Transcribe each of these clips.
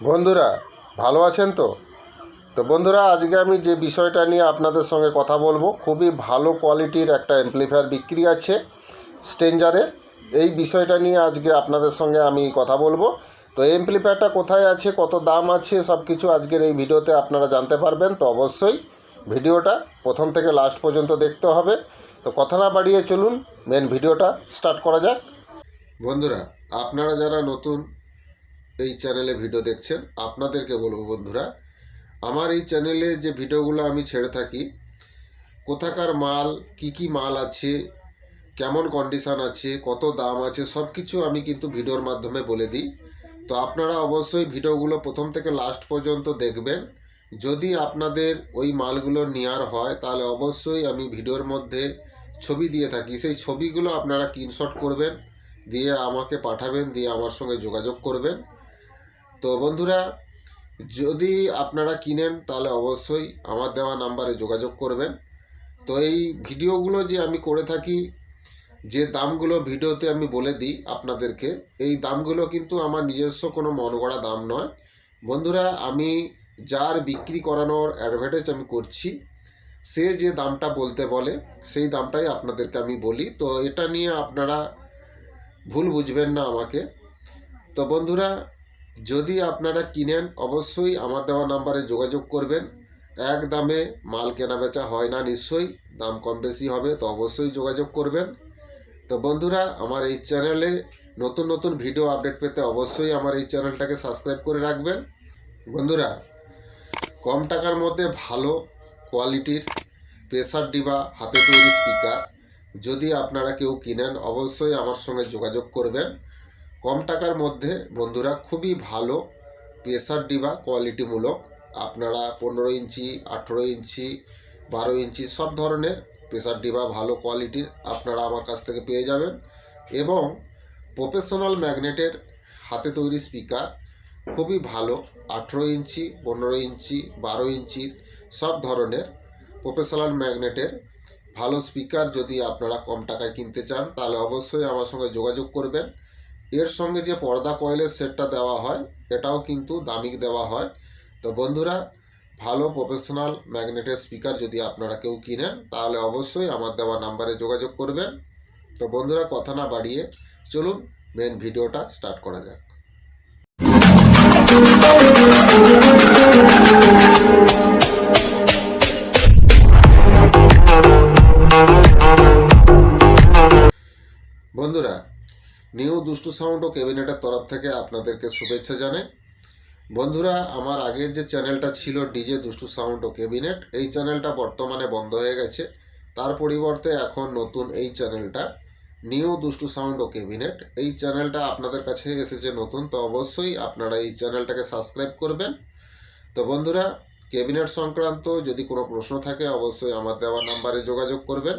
বন্ধুরা, ভালো আছেন তো? তো বন্ধুরা, আজকে আমি যে বিষয়টা নিয়ে আপনাদের সঙ্গে কথা বলব, খুবই ভালো কোয়ালিটির একটা অ্যাম্প্লিফায়ার বিক্রি আছে স্টেঞ্জারের এই বিষয়টা নিয়ে আজকে আপনাদের সঙ্গে আমি কথা বলব। তো অ্যাম্প্লিফায়ারটা কোথায় আছে, কত দাম আছে সব কিছু আজকের এই ভিডিওতে আপনারা জানতে পারবেন। তো অবশ্যই ভিডিওটা প্রথম থেকে লাস্ট পর্যন্ত দেখতে হবে। তো কথা না বাড়িয়ে চলুন মেন ভিডিওটা স্টার্ট করা যাক। বন্ধুরা, আপনারা যারা নতুন এই চ্যানেলে ভিডিও দেখছেন, আপনাদেরকে বলব বন্ধুরা, আমার এই চ্যানেলে যে ভিডিওগুলো আমি ছেড়ে থাকি, কোথাকার মাল, কি কি মাল আছে, কেমন কন্ডিশান আছে, কত দাম আছে সব কিছু আমি কিন্তু ভিডিওর মাধ্যমে বলে দিই। তো আপনারা অবশ্যই ভিডিওগুলো প্রথম থেকে লাস্ট পর্যন্ত দেখবেন। যদি আপনাদের ওই মালগুলো নেওয়ার হয়, তাহলে অবশ্যই আমি ভিডিওর মধ্যে ছবি দিয়ে থাকি। সেই ছবিগুলো আপনারা স্ক্রিনশট করবেন, দিয়ে আমাকে পাঠাবেন, দিয়ে আমার সঙ্গে যোগাযোগ করবেন। তো বন্ধুরা, যদি আপনারা কিনেন, তাহলে অবশ্যই আমার দেওয়া নাম্বারে যোগাযোগ করবেন। তো এই ভিডিওগুলো যে আমি করে থাকি, যে দামগুলো ভিডিওতে আমি বলে দিই আপনাদেরকে, এই দামগুলো কিন্তু আমার নিজস্ব কোনো মন গড়া দাম নয়। বন্ধুরা, আমি যার বিক্রি করানোর অ্যাডভার্টাইজ আমি করছি, সে যে দামটা বলতে বলে, সেই দামটাই আপনাদেরকে আমি বলি। তো এটা নিয়ে আপনারা ভুল বুঝবেন না আমাকে। তো বন্ধুরা যদি আপনারা কিনেন, অবশ্যই আমার দেওয়া নাম্বারে যোগাযোগ করবেন। এক দামে মাল কেনা বেচা হয় না নিশ্চয়ই, দাম কম বেশি হবে তো অবশ্যই যোগাযোগ করবেন। তো বন্ধুরা, আমার এই চ্যানেলে নতুন নতুন ভিডিও আপডেট পেতে অবশ্যই আমার এই চ্যানেলটাকে সাবস্ক্রাইব করে রাখবেন। বন্ধুরা, কম টাকার মধ্যে ভালো কোয়ালিটির প্রেসার ডিবা হাতে তৈরি স্পিকার যদি আপনারা কেউ কিনেন, অবশ্যই আমার সঙ্গে যোগাযোগ করবেন। কম টাকার মধ্যে বন্ধুরা খুবই ভালো প্রেসার ডিবা কোয়ালিটিমূলক আপনারা পনেরো ইঞ্চি, আঠেরো ইঞ্চি, বারো ইঞ্চি সব ধরনের প্রেসার ডিবা, ভালো কোয়ালিটির আপনারা আমার কাছ থেকে পেয়ে যাবেন। এবং প্রফেশনাল ম্যাগনেটের হাতে তৈরি স্পিকার খুবই ভালো, আঠেরো ইঞ্চি, পনেরো ইঞ্চি, বারো ইঞ্চির সব ধরনের প্রফেশনাল ম্যাগনেটের ভালো স্পিকার যদি আপনারা কম টাকায় কিনতে চান, তাহলে অবশ্যই আমার সঙ্গে যোগাযোগ করবেন। এর সঙ্গে যে পর্দা কয়েলের সেটটা দেওয়া হয়, এটাও কিন্তু দামি দেওয়া হয়। তো বন্ধুরা, ভালো প্রফেশনাল ম্যাগনেটের স্পিকার যদি আপনারা কেউ কিনেন, তাহলে অবশ্যই আমার দেওয়া নাম্বারে যোগাযোগ করবেন। তো বন্ধুরা, কথা না বাড়িয়ে চলুন মেন ভিডিওটা স্টার্ট করা যাক। বন্ধুরা নিউ দুষ্টু সাউন্ড ও ক্যাবিনেটের তরফ থেকে আপনাদেরকে শুভেচ্ছা জানাই। বন্ধুরা, আমার আগের যে চ্যানেলটা ছিল ডিজে দুষ্টু সাউন্ড ও ক্যাবিনেট, এই চ্যানেলটা বর্তমানে বন্ধ হয়ে গেছে। তার পরিবর্তে এখন নতুন এই চ্যানেলটা নিউ দুষ্টু সাউন্ড ও ক্যাবিনেট। এই চ্যানেলটা আপনাদের কাছে এসেছে নতুন, তো অবশ্যই আপনারা এই চ্যানেলটাকে সাবস্ক্রাইব করবেন। তো বন্ধুরা, ক্যাবিনেট সংক্রান্ত যদি কোনো প্রশ্ন থাকে, অবশ্যই আমার দেওয়া নাম্বারে যোগাযোগ করবেন।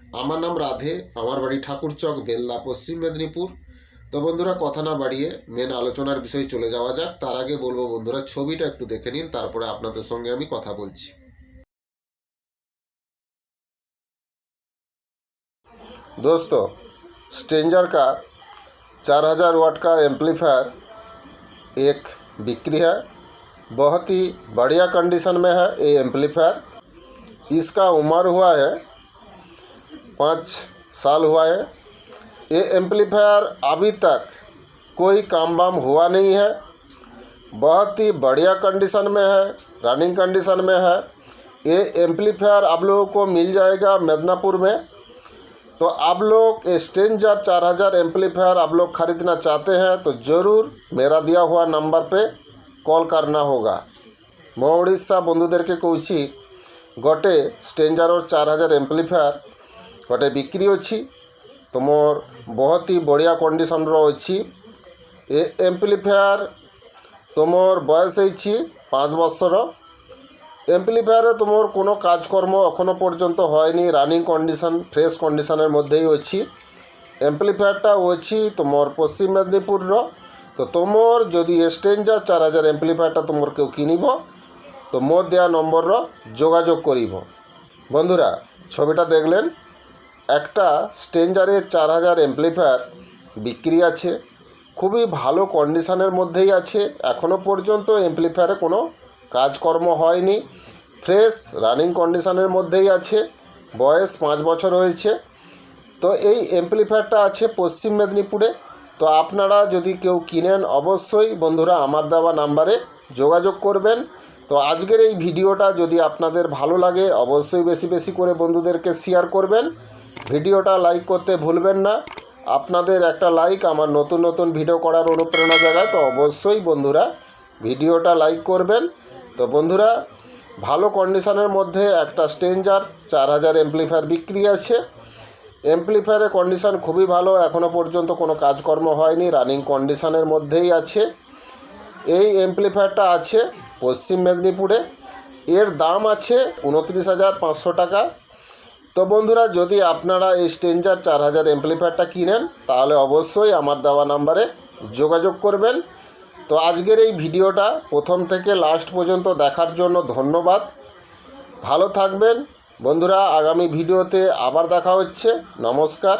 আমার নাম রাধে আমার বাড়ি ঠাকুরচক বেল্লা পশ্চিম মেদিনীপুর তো বন্ধুরা কথা না বাড়িয়ে মেন আলোচনার বিষয় চলে যাওয়া যাক তার আগে বলবো বন্ধুরা ছবিটা একটু দেখে নিন তারপরে আপনাদের সঙ্গে আমি কথা বলছি दोस्तों स्ट्रेंजर का चार हज़ार वाट का एम्पलीफायर एक बिक्री है बहुत ही बढ़िया कंडीशन में है ये एम्पलीफायर इसका उम्र हुआ है पाँच साल हुआ है। ये एम्पलीफायर अभी तक कोई काम वाम हुआ नहीं है। बहुत ही बढ़िया कंडीशन में है रनिंग कंडीशन में है। ये एम्पलीफायर आप लोगों को मिल जाएगा मेदनापुर में। तो आप लोग स्टेंजर चार हज़ार एम्पलीफायर आप लोग ख़रीदना चाहते हैं तो ज़रूर मेरा दिया हुआ नंबर पे होगा। मैं उड़ीसा মো ওড়িশা বন্ধুদেরকে কৌছি গটে स्टेंजर और चार हज़ार एम्पलीफायर ଗୋଟେ ବିକ୍ରି ଅଛି ତ ମୋର ବହୁତ ହି ବଢ଼ିଆ କଣ୍ଡିସନର ଅଛି ଏ ଏମ୍ପ୍ଲିଫାୟାର ତୁମର ବୟସ ହେଇଛି ପାଞ୍ଚ ବର୍ଷର এমপ্লিফায়ারে তোমার কোনো কাজকর্ম এখনও পর্যন্ত হয়নি রানিং কন্ডিশন ফ্রেশ কন্ডিশনের মধ্যেই অছি এমপ্লিফায়ারটা অছি তোমার পশ্চিম মেদিনীপুরর তো তোমার যদি স্ট্রেঞ্জার চার হাজার এমপ্লিফায়ারটা তোমার কেউ কিনিব তো মোর দেওয়া নম্বরর যোগাযোগ করিব বন্ধুরা ছবিটা দেখলেন একটা স্ট্রেঞ্জারের চার হাজার এমপ্লিফায়ার বিক্রি আছে। খুবই ভালো কন্ডিশানের মধ্যেই আছে। এখনও পর্যন্ত এমপ্লিফায়ারে কোনো কাজকর্ম হয়নি। ফ্রেশ রানিং কন্ডিশানের মধ্যেই আছে। বয়স পাঁচ বছর হয়েছে। তো এই এমপ্লিফায়ারটা আছে পশ্চিম মেদিনীপুরে। তো আপনারা যদি কেউ কিনেন, অবশ্যই বন্ধুরা আমার দেওয়া নাম্বারে যোগাযোগ করবেন। তো আজকের এই ভিডিওটা যদি আপনাদের ভালো লাগে, অবশ্যই বেশি বেশি করে বন্ধুদেরকে শেয়ার করবেন। ভিডিওটা লাইক করতে ভুলবেন না। আপনাদের একটা লাইক আমার নতুন নতুন ভিডিও করার অনুপ্রেরণা জাগায়। তো অবশ্যই বন্ধুরা, ভিডিওটা লাইক করবেন। তো বন্ধুরা, ভালো কন্ডিশনের মধ্যে একটা স্টেঞ্জার চার হাজার এমপ্লিফায়ার বিক্রি আছে। এমপ্লিফায়ারের কন্ডিশন খুবই ভালো এখনও পর্যন্ত কোনো কাজকর্ম হয়নি রানিং কন্ডিশনের মধ্যেই আছে। এই এমপ্লিফায়ারটা আছে পশ্চিম মেদিনীপুরে। এর দাম আছে উনত্রিশ হাজার পাঁচশো টাকা। তো বন্ধুরা, যদি আপনারা এই স্টেঞ্জার চার হাজার এমপ্লিফায়ারটা কিনেন, তাহলে অবশ্যই আমার দেওয়া নাম্বারে যোগাযোগ করবেন। তো আজকের এই ভিডিওটা প্রথম থেকে লাস্ট পর্যন্ত দেখার জন্য ধন্যবাদ। ভালো থাকবেন। বন্ধুরা, আগামী ভিডিওতে আবার দেখা হচ্ছে। নমস্কার।